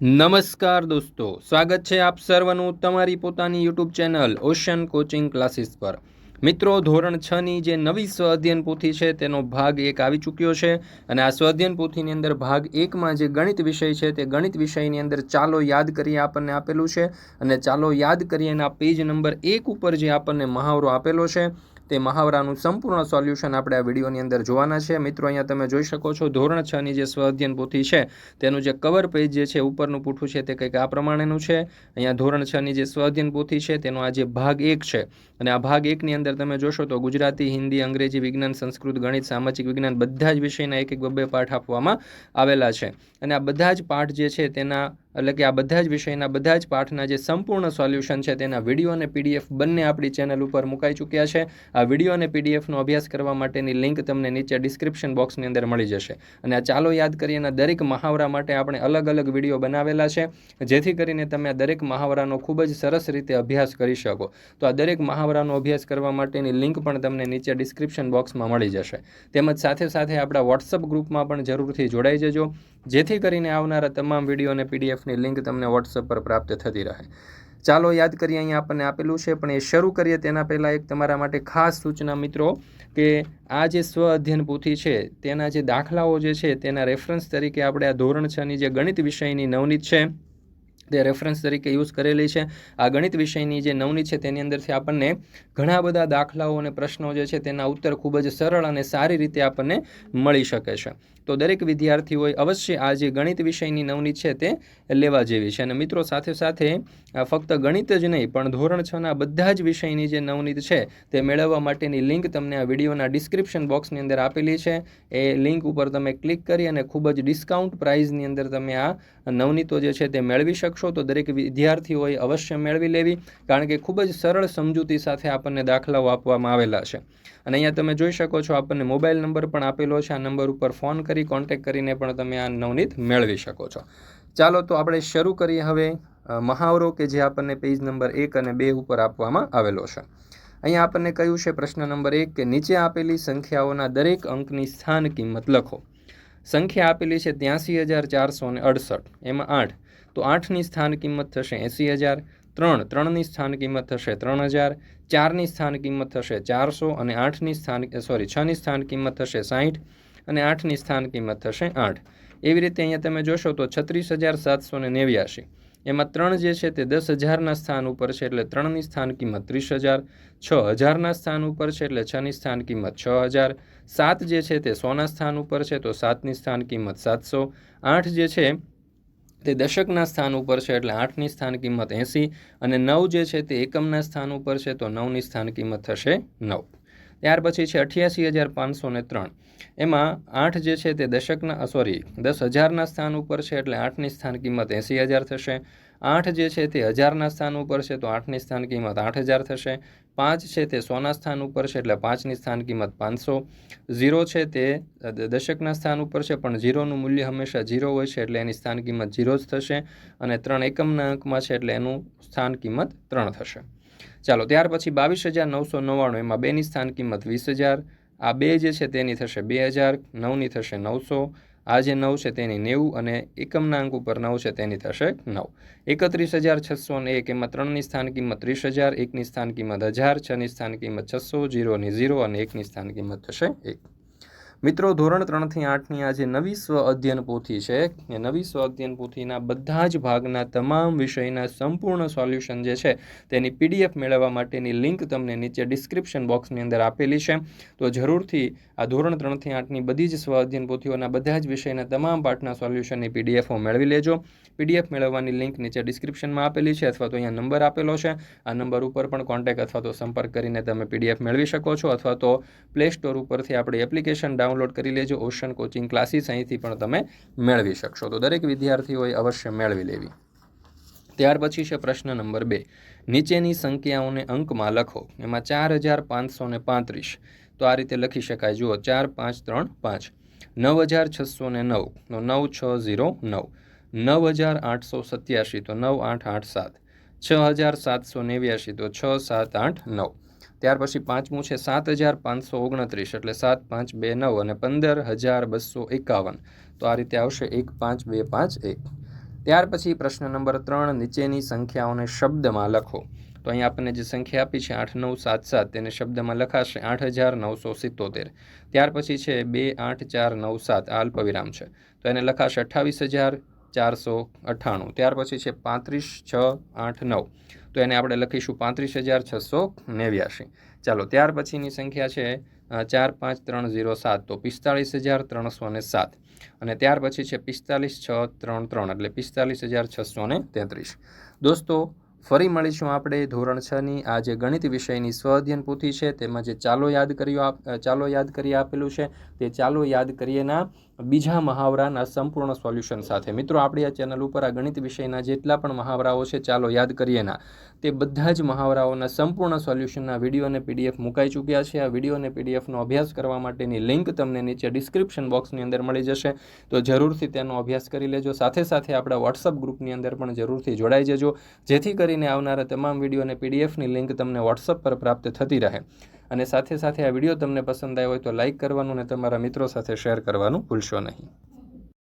નમસ્કાર દોસ્તો, સ્વાગત છે આપ સર્વનું તમારી પોતાની YouTube channel ocean coaching classes પર. મિત્રો, ધોરણ છ ની જે નવી સ્વ અધ્યયન પોથી છે, તેનો ભાગ એક આવી ચૂક્યો છે અને આ સ્વ અધ્યયન પોથીની અંદર ભાગ એકમાં જે ગણિત વિષય છે, તે ગણિત વિષયની અંદર ચાલો યાદ કરીએ આપણને આપેલું છે અને ચાલો યાદ કરીએ એના પેજ નંબર એક ઉપર જે આપણને મહાવરો આપેલો છે તે મહાવરાનું સંપૂર્ણ સોલ્યુશન આપણે આ વિડીયોની અંદર જોવાના છે. મિત્રો, અહીંયા તમે જોઈ શકો છો, ધોરણ છ ની જે સ્વ અધ્યયન પોથી છે, તેનું જે કવર પેજ જે છે, ઉપરનું પૂઠું છે, તે કંઈક આ પ્રમાણેનું છે. અહીંયા ધોરણ છ ની જે સ્વઅધ્યયન પોથી છે, તેનો આ જે ભાગ એક છે. અને આ ભાગ એકની અંદર તમે જોશો તો ગુજરાતી, હિન્દી, અંગ્રેજી વિજ્ઞાન, સંસ્કૃત, ગણિત, સામાજિક વિજ્ઞાન બધા જ વિષયના એક એક બબ્બે પાઠ આપવામાં આવેલા છે. અને આ બધા જ પાઠ જે છે, તેના એટલે કે આ બધા જ વિષયના, બધા જ પાઠના જે સંપૂર્ણ સોલ્યુશન છે તેના વીડિયો અને પીડીએફ બંને આપણી ચેનલ ઉપર મુકાઈ ચૂક્યા છે. આ વીડિયો અને પીડીએફનો અભ્યાસ કરવા માટેની લિંક તમને નીચે ડિસ્ક્રિપ્શન બોક્સની અંદર મળી જશે. અને આ ચાલો યાદ કરીએના દરેક મહાવરા માટે આપણે અલગ અલગ વીડિયો બનાવેલા છે, જેથી કરીને તમે આ દરેક મહાવરાનો ખૂબ જ સરસ રીતે અભ્યાસ કરી શકો. તો આ દરેક મહાવરાનો અભ્યાસ કરવા માટેની લિંક પણ તમને નીચે ડિસ્ક્રિપ્શન બોક્સમાં મળી જશે. તેમજ સાથે સાથે આપણા વોટ્સઅપ ગ્રુપમાં પણ જરૂરથી જોડાઈ જજો. જેથી કરીને આવનારા તમામ વીડિયો અને પીડીએફની લિંક તમને વોટ્સઅપ પર પ્રાપ્ત થતી રહે. ચાલો યાદ કરીએ, અહીંયા આપણને આપેલું છે, પણ એ શરૂ કરીએ તેના પહેલાં એક તમારા માટે ખાસ સૂચના મિત્રો, કે આ જે સ્વ અધ્યયન પૂથી છે, તેના જે દાખલાઓ જે છે, તેના રેફરન્સ તરીકે આપણે આ ધોરણ છની જે ગણિત વિષયની નવનીત છે તે રેફરન્સ તરીકે યુઝ કરેલી છે. આ ગણિત વિષયની જે નવનીત છે તેની અંદરથી આપણને ઘણા બધા દાખલાઓ અને પ્રશ્નો જે છે તેના ઉત્તર ખૂબ જ સરળ અને સારી રીતે આપણને મળી શકે છે. તો દરેક વિદ્યાર્થીઓએ અવશ્ય આ જે ગણિત વિષયની નવનીત છે તે લેવા જેવી છે. અને મિત્રો, સાથે સાથે ફક્ત ગણિત જ નહીં, પણ ધોરણ છના બધા જ વિષયની જે નવનીત છે તે મેળવવા માટેની લિંક તમને આ વિડીયોના ડિસ્ક્રિપ્શન બોક્સની અંદર આપેલી છે. એ લિંક ઉપર તમે ક્લિક કરી અને ખૂબ જ ડિસ્કાઉન્ટ પ્રાઇઝની અંદર તમે આ નવનીતો જે છે તે મેળવી શકશો. તો દરેક વિદ્યાર્થીઓએ અવશ્ય મેળવી લેવી, કારણ કે ખૂબ જ સરળ સમજૂતી સાથે આપણને દાખલાઓ આપવામાં આવેલા છે. અને અહીંયા તમે જોઈ શકો છો, આપણને મોબાઈલ નંબર પણ આપેલો છે. આ નંબર ઉપર ફોન કરી કોન્ટેક કરીને પણ તમે આ નવનીત મેળવી શકો છો. ચાલો તો આપણે શરૂ કરીએ હવે મહાવરો કે જે આપણને પેજ નંબર એક અને બે ઉપર આપવામાં આવેલો છે. અહીંયા આપણને કહ્યું છે, પ્રશ્ન નંબર એક કે નીચે આપેલી સંખ્યાઓના દરેક અંકની સ્થાન કિંમત લખો. સંખ્યા આપેલી છે ત્યાંસી હજાર ચારસો ને અડસઠ. એમાં આઠ તો આઠની સ્થાન કિંમત થશે એંસી હજાર, ત્રણ, ત્રણની સ્થાન કિંમત થશે ત્રણ હજાર, ચારની સ્થાન કિંમત થશે ચારસો અને આઠની સ્થાન સોરી છની સ્થાન કિંમત થશે સાહીઠ અને આઠની સ્થાન કિંમત થશે આઠ. એવી રીતે અહીંયા તમે જોશો તો છત્રીસ હજાર સાતસો ને નેવ્યાશી. એમાં ત્રણ જે છે તે દસ હજારના સ્થાન ઉપર છે એટલે ત્રણની સ્થાન કિંમત ત્રીસ હજાર, છ હજારના સ્થાન ઉપર છે એટલે છની સ્થાન કિંમત છ હજાર, સાત જે છે તે સોના સ્થાન ઉપર છે તો સાતની સ્થાન કિંમત સાતસો, આઠ જે છે તે દશકના સ્થાન ઉપર છે એટલે આઠની સ્થાન કિંમત એંસી અને નવ જે છે તે એકમના સ્થાન ઉપર છે તો નવની સ્થાન કિંમત થશે નવ. ત્યાર પછી છે અઠ્યાસી હજાર પાંચસો ને ત્રણ. એમાં આઠ જે છે તે દશકના સોરી દસ હજારના સ્થાન ઉપર છે એટલે આઠની સ્થાન કિંમત એંસી હજાર થશે. આઠ જે છે તે હજારના સ્થાન ઉપર છે, તો આઠની સ્થાન કિંમત આઠ હજાર થશે. પાંચ છે તે સોના સ્થાન ઉપર છે, એટલે પાંચની સ્થાન કિંમત પાંચસો. ઝીરો છે તે દશકના સ્થાન ઉપર છે, પણ ઝીરોનું મૂલ્ય હંમેશા ઝીરો હોય છે, એટલે એની સ્થાન કિંમત ઝીરો જ થશે. અને ત્રણ એકમના અંકમાં છે, એટલે એનું સ્થાન કિંમત ત્રણ થશે. ચાલો, ત્યાર પછી બાવીસ હજાર નવસો નવ્વાણું, એમાં બેની સ્થાન કિંમત વીસ હજાર. આ બે જે છે તેની થશે બે હજાર, નવની થશે નવસો. આ જે નવ છે તેની નેવું અને એકમના અંક ઉપર નવ છે તેની થશે નવ. એકત્રીસ હજાર છસો ને એક, એમાં ત્રણની સ્થાન કિંમત ત્રીસ હજાર, એકની સ્થાન કિંમત હજાર, છની સ્થાન કિંમત છસો, જીરોની ઝીરો અને એકની સ્થાન કિંમત થશે એક. મિત્રો, ધોરણ ત્રણથી આઠની આ જે નવી સ્વ અધ્યયન પોથી છે. એ નવી સ્વ અધ્યયન પોથીના બધા જ ભાગના તમામ વિષયના સંપૂર્ણ સોલ્યુશન જે છે, તેની પીડીએફ મેળવવા માટેની લિંક તમને નીચે ડિસ્ક્રિપ્શન બોક્સની અંદર આપેલી છે. તો જરૂરથી આ ધોરણ ત્રણથી આઠની બધી જ સ્વ અધ્યયન પોથીઓના બધા જ વિષયના તમામ પાઠના સોલ્યુશનની પીડીએફો મેળવી લેજો. પીડીએફ મેળવવાની લિંક નીચે ડિસ્ક્રિપ્શનમાં આપેલી છે અથવા તો અહીંયા નંબર આપેલો છે. આ નંબર ઉપર પણ કોન્ટેક્ટ અથવા તો સંપર્ક કરીને તમે પીડીએફ મેળવી શકો છો અથવા તો પ્લે સ્ટોર ઉપરથી આપણી એપ્લિકેશન ડાઉનલોડ કરી લેજો. ઓશન કોચિંગ ક્લાસીસ અહીંથી પણ તમે મેળવી શકશો. તો દરેક વિદ્યાર્થીઓએ અવશ્ય મેળવી લેવી. ત્યાર પછી છે પ્રશ્ન નંબર બે. નીચેની સંખ્યાઓને અંકમાં લખો. એમાં ચાર હજાર પાંચસો ને પાંત્રીસ. તો આ રીતે લખી શકાય. જુઓ, ચાર, પાંચ, ત્રણ, પાંચ. નવ હજાર છસો ને નવ. તો નવ, છ, ઝીરો, નવ. નવ હજાર આઠસો સત્યાસી. તો નવ, આઠ આઠ, સાત. છ હજાર સાતસો નેવ્યાસી. તો છ, સાત, આઠ, નવ. ત્યાર પછી પાંચમું છે સાત હજાર પાંચસો ઓગણત્રીસ એટલે સાત પાંચ બે નવ અને પંદર હજાર બસો એકાવન. તો આ રીતે આવશે એક પાંચ બે પાંચ એક. ત્યાર પછી પ્રશ્ન નંબર ત્રણ, નીચેની સંખ્યાઓને શબ્દમાં લખો. તો અહીં આપણને જે સંખ્યા આપી છે આઠ, નવ, સાત સાત, તેને શબ્દમાં લખાશે આઠ હજાર નવસો સિત્તોતેર. ત્યાર પછી છે બે, આઠ, ચાર, નવ, સાત, આ અલ્પવિરામ છે. તો એને લખાશે અઠ્ઠાવીસ હજાર ચારસો અઠ્ઠાણું. ત્યાર પછી છે પાંત્રીસ, છ, આઠ, નવ. તો એને આપણે લખીશું પાંત્રીસ હજાર છસો નેવ્યાશી. ચાલો, ત્યાર પછીની સંખ્યા છે ચાર પાંચ ત્રણ ઝીરો સાત. તો પિસ્તાળીસ હજાર ત્રણસો ને સાત. અને ત્યાર પછી છે પિસ્તાલીસ છ ત્રણ ત્રણ, એટલે પિસ્તાલીસ હજાર છસો ને તેત્રીસ. દોસ્તો, ફરી મળીશું આપણે ધોરણ છની આ જે ગણિત વિષયની સ્વઅધ્યયન પોથી છે, તેમાં જે ચાલો યાદ કર્યો ચાલો યાદ કરી આપેલું છે, તે ચાલો યાદ કરીએના બીજા મહાવરાના સંપૂર્ણ સોલ્યુશન સાથે. મિત્રો, આપણી આ ચેનલ ઉપર આ ગણિત વિષયના જેટલા પણ મહાવરાઓ છે, ચાલો યાદ કરીએના તે બધા જ મહાવરાઓના સંપૂર્ણ સોલ્યુશનના વીડિયો અને પીડીએફ મુકાઈ ચૂક્યા છે. આ વીડિયો અને પીડીએફનો અભ્યાસ કરવા માટેની લિંક તમને નીચે ડિસ્ક્રિપ્શન બોક્સની અંદર મળી જશે. તો જરૂરથી તેનો અભ્યાસ કરી લેજો. સાથે સાથે આપણા વોટ્સઅપ ગ્રુપની અંદર પણ જરૂરથી જોડાઈ જજો. જેથી કરીને આવનારા તમામ વીડિયો અને પીડીએફની લિંક તમને વોટ્સઅપ પર પ્રાપ્ત થતી રહે. અને સાથે સાથે આ વીડિયો તમને પસંદ આવ્યો હોય તો લાઇક કરવાનું અને તમારા મિત્રો સાથે શેર કરવાનું ભૂલશો નહીં.